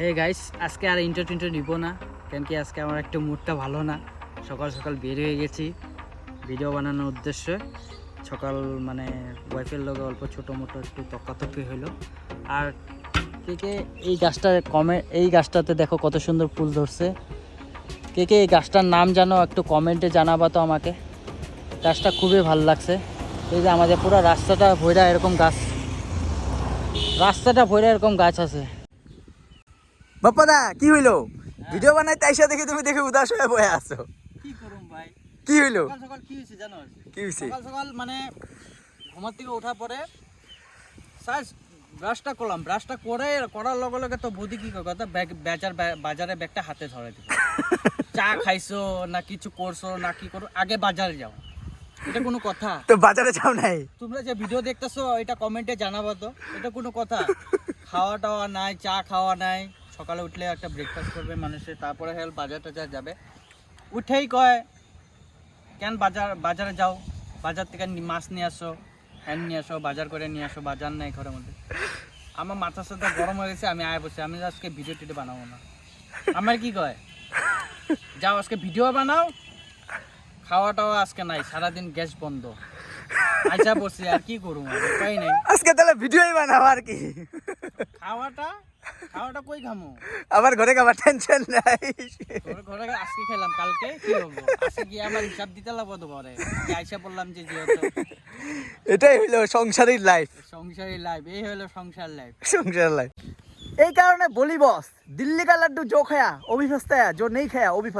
Hey guys আজকে আর inter নিব না কেন কি আজকে আমার একটু মুডটা ভালো না। সকাল সকাল বের হয়ে গেছি ভিডিও বানানোর উদ্দেশ্যে। সকাল মানে ওয়াইফের লগে অল্প ছোটো মোটো একটু তক্কাতক্কি হইল। আর কে কে এই গাছটা কমে এই গাছটাতে দেখো কত সুন্দর ফুল ধরছে। কে কে এই গাছটার নাম জানো, একটু কমেন্টে জানাবা তো আমাকে। গাছটা খুবই ভালো লাগছে। এই যে আমাদের পুরো রাস্তাটা ভৈরা এরকম গাছ। রাস্তাটা ভৈরা এরকম গাছ আছে। বাপ্পাদা কি হইল? ভিডিও বানাইতে আইসা দেখি তুমি দেখে উদাস হয়ে বয়ে আছো। কি করুম ভাই? কি হইল? সকাল সকাল কি হয়েছে জানো? কি হইছে? সকাল সকাল মানে ঘুমার থেকে ওঠার পরে সাইজ ব্রাশটা করলাম। ব্রাশটা করে করার লগে লগে তো বুদ্ধি কি কথা ব্যাগ বাজার বাজারে ব্যাগটা হাতে ধরে দিল চা খাইছো না কিছু করছ না কি করো আগে বাজারে যাও। এটা কোনো কথা? তো বাজারে যাও নাই? তোমরা যে ভিডিও দেখতেছো এটা কমেন্টে জানাব তো। এটা কোনো কথা? খাওয়া টাওয়া নাই চা খাওয়া নাই। সকালে উঠলে একটা ব্রেকফাস্ট করবে মানুষের তারপরে হেল বাজার টাজার যাবে। উঠেই কয় কেন বাজার বাজারে যাও? বাজার থেকে মাছ নিয়ে আসো হ্যান নিয়ে আসো বাজার করে নিয়ে আসো বাজার নাই ঘরের মধ্যে। আমার মাথার সাথে গরম হয়ে গেছে আমি আয় বসে আমি আজকে ভিডিও টিডিও বানাবো না। আমার কি কয় যাও আজকে ভিডিও বানাও খাওয়া টাওয়া আজকে নাই সারাদিন গ্যাস বন্ধ। আচ্ছা বসে আর কি করব আজকে তাহলে ভিডিওই বানাবো আর কি। খাওয়াটা খাওয়াটা কই খামু? আমার ঘরে খাবার টেনশন নাই। তোর ঘরে আজকে খেলাম কালকে কি হলো আজকে গিয়ে আমার হিসাব দিতে লাগবো তো ঘরে যে আইসা বললাম যে যেহেতু এটাই হইল সংসারের লাইফ সংসারের লাইফ এই হলো সংসার লাইফ সংসার লাইফ এই কারণে বলি বস দিল্লি কা লাড্ডু জো খায়া অভিফস্তায়া জো নেই খায়া অভি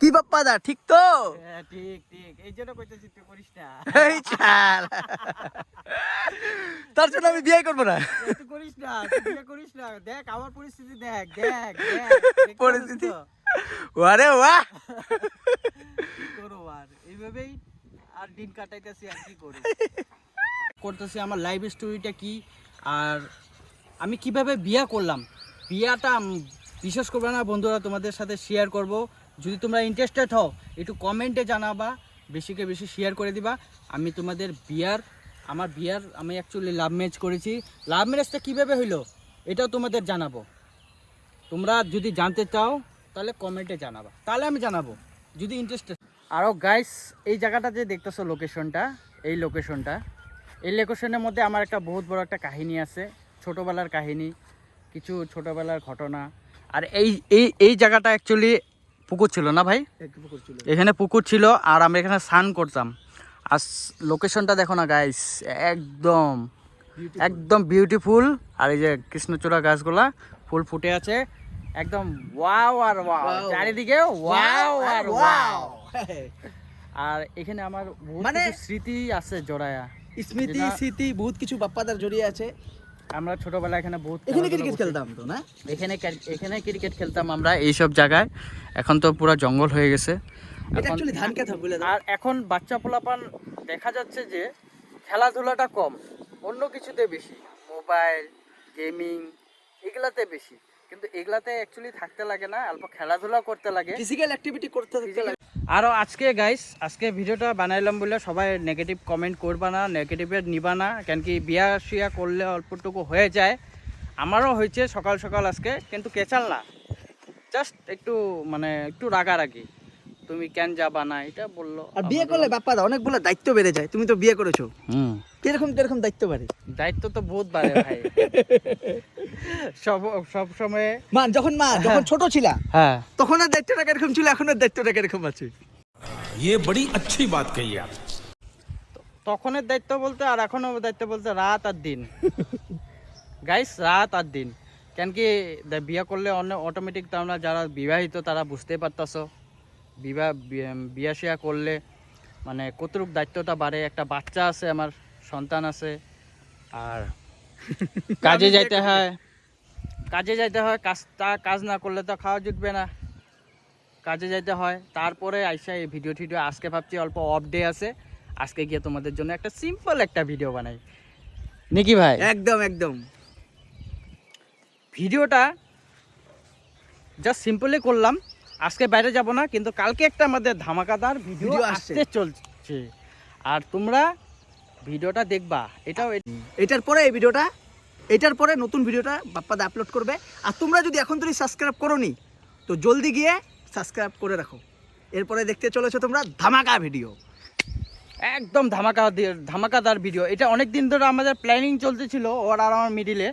কি বাপ্পাদা ঠিক তো? হ্যাঁ ঠিক ঠিক। এই জন্য কইতেছি তুই করিস না। এই চাল তার জন্য আমি বিয়ে করব না। তুই করিস না তুই বিয়ে করিস না। দেখ আমার পরিস্থিতি দেখ দেখ দেখ। পরিস্থিতি? ওরে বাহ আর? এইভাবেই আর দিন কাটাইতেছি আর কি করি। করতেছি আমার লাইফ স্টোরিটা কি? আর আমি কীভাবে বিয়া করলাম? বিয়াটা বিশ্বাস করবে না বন্ধুরা তোমাদের সাথে শেয়ার করব। যদি তোমরা ইন্টারেস্টেড হও, একটু কমেন্টে জানাবা, বেশিকে বেশি শেয়ার করে দিবা। আমি তোমাদের বিয়ার, আমার বিয়ার আমি অ্যাকচুয়ালি লাভ ম্যারেজ করেছি। লাভ ম্যারেজটা কীভাবে হইল, এটাও তোমাদের জানাব। তোমরা যদি জানতে চাও, তাহলে কমেন্টে জানাবা। তাহলে আমি জানাব, যদি ইন্টারেস্টেড আরও গাইস এই জায়গাটা যে দেখতেছো লোকেশনটা এই লোকেশনটা এই লোকেশনের মধ্যে আমার একটা বহুত বড় একটা কাহিনী আছে, ছোটোবেলার কাহিনী, কিছু ছোটোবেলার ঘটনা। আর এই এই এই জায়গাটা অ্যাকচুয়ালি পুকুর ছিল না ভাই? এখানে পুকুর ছিল আর আমরা এখানে স্নান করতাম। আর লোকেশনটা দেখো না গাইস একদম একদম বিউটিফুল আর এই যে কৃষ্ণচূড়া গাছগুলা ফুল ফুটে আছে। একদম ওয়াও আর ওয়াও চারিদিকে ওয়াও আর ওয়াও ওয়াও আর এখানে আমার মানে- স্মৃতি আছে জোড়ায়া। স্মৃতি স্মৃতি বহুত কিছু বাপ্পাদার জড়িয়ে আছে। আমরা ছোটবেলা এখানে বহুত এখানে ক্রিকেট খেলতাম তো না? এখানে এখানে ক্রিকেট খেলতাম আমরা এইসব জায়গায়। এখন তো পুরো জঙ্গল হয়ে গেছে। আর এখন বাচ্চা পোলাপান দেখা যাচ্ছে যে খেলাধুলাটা কম অন্য কিছুতে বেশি মোবাইল গেমিং এগুলাতে বেশি। কিন্তু এগুলাতে অ্যাকচুয়ালি থাকতে লাগে না অল্প খেলাধুলা করতে লাগে। ফিজিক্যাল অ্যাক্টিভিটি করতে থাকতে লাগে। আরও আজকে গাইস আজকে ভিডিওটা বানাইলাম বলে সবাই নেগেটিভ কমেন্ট করবা না নেগেটিভে নিবা না কেন কি বিয়া শিয়া করলে অল্পটুকু হয়ে যায়। আমারও হয়েছে সকাল সকাল আজকে কিন্তু কেচাল না? জাস্ট একটু মানে একটু রাগারাগি। তুমি কেন যাবা না? এটা বলল আর বিয়ে করলে বাপ্পাদা অনেকগুলো দায়িত্ব বেড়ে যায়। তুমি তো বিয়ে করেছ। হুম। কিরকম কিরকম দায়িত্ব বাড়ে দায়িত্ব তো বহুত বাড়ে ভাই সব সব সময় মা যখন মা যখন ছোট ছিলা হ্যাঁ তখন আর দায়িত্বটা কিরকম ছিল এখন আর দায়িত্বটা কিরকম আছে ये बड़ी अच्छी बात कही आप তখনের দায়িত্ব বলতে আর এখনো দায়িত্ব বলতে রাত আর দিন গাইস রাত আর দিন কেন কি দে- বিয়ে করলে অন্য অটোমেটিক তোমরা যারা বিবাহিত তারা বুঝতেই পারতাছো বিবাহ বি- বিয়া শিয়া করলে মানে কতটুক দায়িত্বটা বাড়ে একটা বাচ্চা আছে আমার সন্তান আছে। আর কাজে যাইতে হয় কাজে যাইতে হয় কাজ তা কাজ না করলে তো খাওয়া জুটবে না। কাজে যাইতে হয় তারপরে আইসা এই ভিডিও টিডিও আজকে ভাবছি অল্প অফ ডে আছে। আজকে গিয়ে তোমাদের জন্য একটা সিম্পল একটা ভিডিও বানাই। নাকি ভাই? একদম একদম। ভিডিওটা জাস্ট সিম্পলি করলাম। আজকে বাইরে যাব না কিন্তু কালকে একটা আমাদের ধামাকাদার ভিডিও আসতে চলছে। আর তোমরা ভিডিওটা দেখবা। এটাও এটার পরে এই ভিডিওটা এটার পরে নতুন ভিডিওটা বাপ্পাদা আপলোড করবে। আর তোমরা যদি এখন তুমি সাবস্ক্রাইব করোনি তো জলদি গিয়ে সাবস্ক্রাইব করে রাখো। এরপরে দেখতে চলেছো তোমরা ধামাকা ভিডিও একদম ধামাকা ধামাকাদার ভিডিও এটা অনেক দিন ধরে আমাদের প্ল্যানিং চলতেছিল ওর আর আমার মিডিলে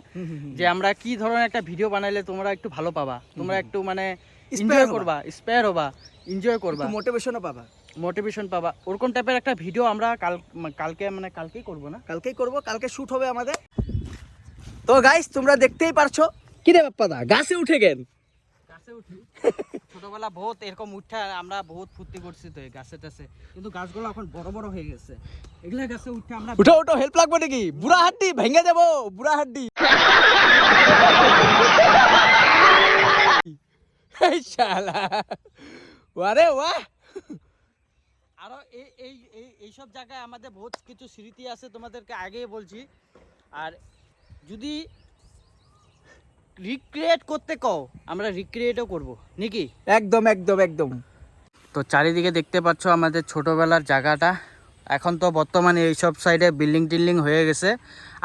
যে আমরা কি ধরনের একটা ভিডিও বানাইলে তোমরা একটু ভালো পাবা। তোমরা একটু মানে এনজয় করবা স্পেয়ার হবা এনজয় করবা। মোটিভেশনও পাবা। মোটিভেশন পাবা। ওরকম টাইপের একটা ভিডিও আমরা কাল কালকে মানে কালকেই করব না? কালকেই করব কালকে শুট হবে আমাদের। তো গাইস তোমরা দেখতেই পারছ। কি রে বাপ্পাদা গাছে উঠে গেন গাছে উঠি। ছোটবেলা বহুত এরকম উঠা আমরা বহুত ফুর্তি করছি তো গাছে টাছে। কিন্তু গাছগুলো এখন বড় বড় হয়ে গেছে। এগুলা গাছে উঠে আমরা উঠো উঠো হেল্প লাগবে নাকি? বুড়া হাড্ডি ভেঙে যাব বুড়া হাড্ডি। এই শালা। ওয়ারে ওয়াহ। আরও এই এই এই এইসব জায়গায় আমাদের বহুত কিছু স্মৃতি আছে তোমাদেরকে আগেই বলছি। আর যদি রিক্রিয়েট করতে কও আমরা রিক্রিয়েটও করব। নাকি? একদম একদম একদম। তো চারিদিকে দেখতে পাচ্ছ আমাদের ছোটবেলার জায়গাটা। এখন তো বর্তমানে এইসব সাইডে বিল্ডিং টিল্ডিং হয়ে গেছে।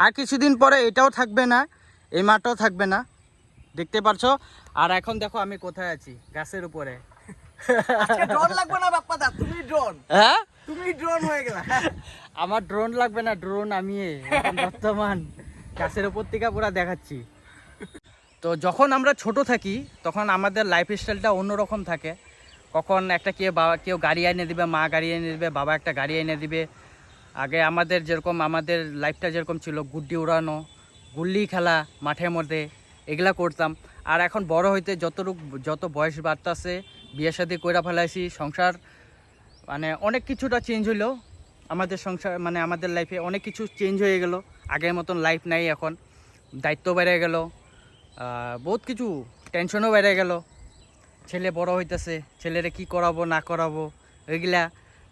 আর কিছুদিন পরে এটাও থাকবে না এই মাঠও থাকবে না। দেখতে পাচ্ছ আর এখন দেখো আমি কোথায় আছি গাছের উপরে। ড্রোন লাগবে না বাপ্পাদা? তুমি ড্রোন হ্যাঁ? তুমি ড্রোন হয়ে গেলা। আমার ড্রোন লাগবে না ড্রোন আমি বর্তমান গাছের উপর থেকে পুরো দেখাচ্ছি। তো যখন আমরা ছোট থাকি তখন আমাদের লাইফ স্টাইলটা অন্যরকম থাকে। কখন একটা কেউ বাবা কেউ গাড়ি এনে দিবে মা গাড়ি এনে দিবে বাবা একটা গাড়ি এনে দিবে। আগে আমাদের যেরকম আমাদের লাইফটা যেরকম ছিল গুড্ডি উড়ানো গুল্লি খেলা মাঠের মধ্যে এগুলা করতাম। আর এখন বড় হইতে যতটুক যত বয়স বাড়তাছে বিয়ে শাদি কইরা ফেলাইছি, সংসার মানে অনেক কিছুটা চেঞ্জ হইল। আমাদের সংসার মানে আমাদের লাইফে অনেক কিছু চেঞ্জ হয়ে গেল। আগের মতন লাইফ নাই এখন। দায়িত্ব বেড়ে গেল। বহুত কিছু টেনশনও বেড়ে গেল। ছেলে বড় হইতেছে, ছেলেরে কি করাবো, না করাবো, এগুলা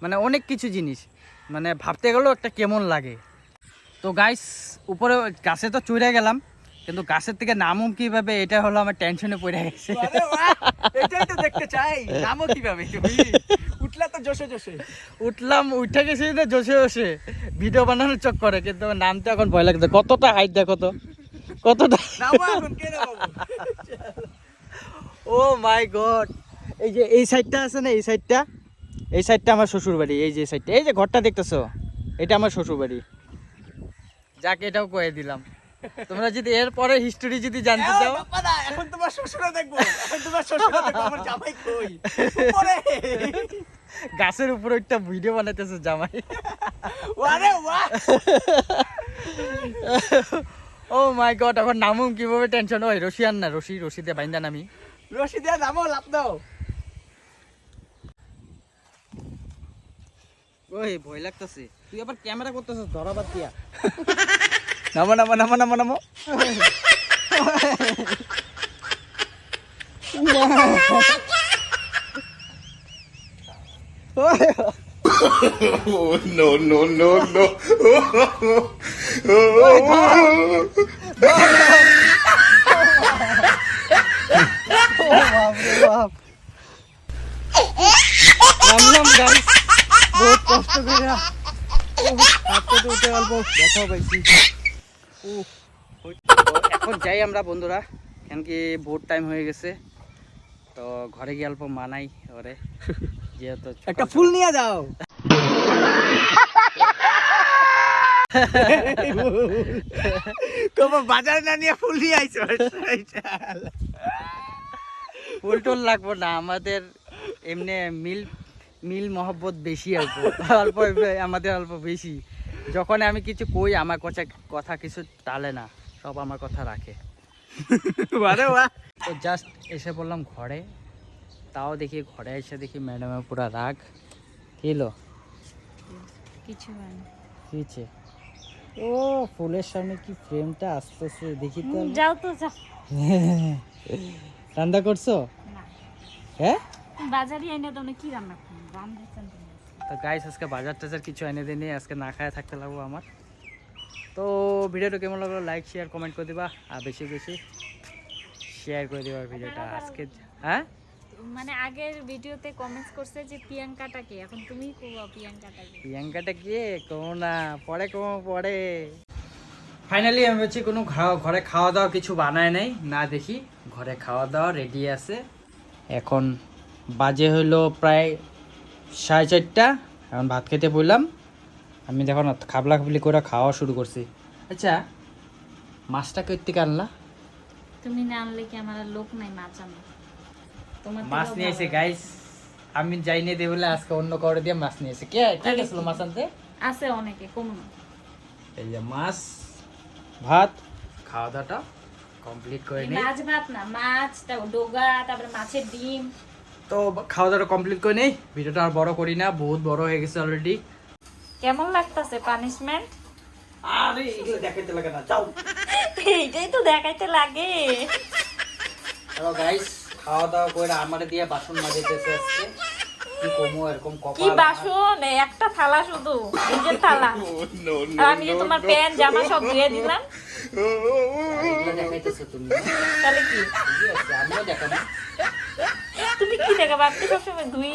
মানে অনেক কিছু জিনিস। মানে ভাবতে গেলেও একটা কেমন লাগে। তো গাইস উপরে গাছে তো চড়ে গেলাম। কিন্তু গাছের থেকে নামুম কীভাবে? এটা হলো আমার টেনশনে পড়ে গেছে। এটাই তো দেখতে চাই। নামও কীভাবে? উঠলা তো জোশে জোশে। উঠলাম উঠে গেছি তো জোশে জোশে। ভিডিও বানানোর চক করে কিন্তু আমার নামতে এখন ভয় লাগছে। কতটা হাইট দেখো তো? কতটা? ও মাই গড এই যে এই সাইডটা আছে না এই সাইডটা এই সাইডটা আমার শ্বশুর বাড়ি এই যে সাইডটা এই যে ঘরটা দেখতেছো এটা আমার শ্বশুর বাড়ি যাকে এটাও কয়ে দিলাম। তোমরা যদি এর পরে হিস্টোরি যদি জানতে চাও। এখন তোমার শ্বশুরা দেখব এখন তোমার শ্বশুরা দেখব আমার জামাই কই? উপরে। গাছের উপরে একটা ভিডিও বানাইতেছে জামাই। আরে বাহ ও মাই গড এখন নামুম কীভাবে টেনশন হয় রশিয়ান না রশি রশিদে বাইন্দা নামি। রশি দিয়া নামো লাভ দাও। ওই ভয় লাগতেছে। তুই আবার ক্যামেরা করতেছিস ধরাবার দিয়া। নামো নামো নামো নামো নামো Oh, no, no, no, no. নামলাম গাইস বহুত কষ্ট করে হাতে উঠে অল্প ব্যথা পাইছি এখন যাই আমরা বন্ধুরা। কেন কি ভোট টাইম হয়ে গেছে। তো ঘরে গিয়ে অল্প মানাই ওরে। যেহেতু একটা ফুল নিয়ে যাও। তোমার বাজারে না নিয়ে ফুল নিয়ে আইছো? ফুল টুল লাগবো না আমাদের এমনি মিল মিল মহব্বত বেশি অল্প অল্প আমাদের অল্প বেশি। যখন আমি কিছু কই আমার কথা কথা কিছু টালে না সব আমার কথা রাখে। আরে বাহ। তো জাস্ট এসে বললাম ঘরে তাও দেখি ঘরে এসে দেখি ম্যাডামের পুরো রাগ। কিলো কিছু কিছে ও ফুলের সামনে কি ফ্রেমটা আসতেছে দেখি তো। যাও তো যাও। রান্না করছ? হ্যাঁ? বাজারে এনে তো কি রান্না তো গাইস আজকে বাজার টাজার কিছু এনে দিই আজকে না খায় থাকতে লাগবো আমার। তো ভিডিওটা কেমন লাগল লাইক শেয়ার কমেন্ট করে দিবা আর বেশি বেশি শেয়ার করে দিবা ভিডিওটা। আজকে হ্যাঁ? মানে আগের ভিডিওতে কমেন্টস করছে যে প্রিয়াঙ্কাটা কে? এখন তুমি কোয়া প্রিয়াঙ্কাটাকে প্রিয়াঙ্কাটা কে? কমো না পরে কমো পরে। ফাইনালি আমি হচ্ছে কোনো ঘরে খাওয়া দাওয়া কিছু বানায় নাই না দেখি। ঘরে খাওয়া দাওয়া রেডি আছে। এখন বাজে হলো প্রায় সাড়ে চারটা এখন ভাত খেতে বললাম। আমি দেখো না খাবলা খাবলি করে খাওয়া শুরু করছি। আচ্ছা মাছটা কই থেকে আনলা? তুমি না আনলে কি আমার লোক নাই মাছ আনবে তোমার মাছ নিয়ে এসে গাইস আমি যাই নিয়ে দেবো বলে আজকে অন্য কাউরে দিয়ে মাছ নিয়ে এসে। কে? কে গেছিল মাছ আনতে? আছে অনেকে কম না। এই যে মাছ ভাত। খাওয়া দাওয়াটা কমপ্লিট করে নিই মাছ ভাত না মাছ তারপর ডোগা তারপরে মাছের ডিম। তো খাওয়া দাওয়াটা কমপ্লিট করে নেই ভিডিওটা আর বড় করি না বহুত বড় হয়ে গেছে অলরেডি কেমন লাগতাছে পানিশমেন্ট আরে এগুলো দেখাইতে লাগে না যাও এইটাই তো দেখাইতে লাগে হ্যালো গাইস খাওয়া দাওয়া করে আমারে দিয়ে বাসন মাজিতেছে আজকে কি কমো এরকম কি বাসন একটা থালা শুধু নিজের থালা আমি যে তোমার প্যান্ট জামা সব ধুয়ে দিলাম এগুলো দেখাইতেছো তুমি তাহলে কি ঠিকই আছে আমিও দেখাবো তুমি কি দেখাবো ভাবতে সবসময় ধুই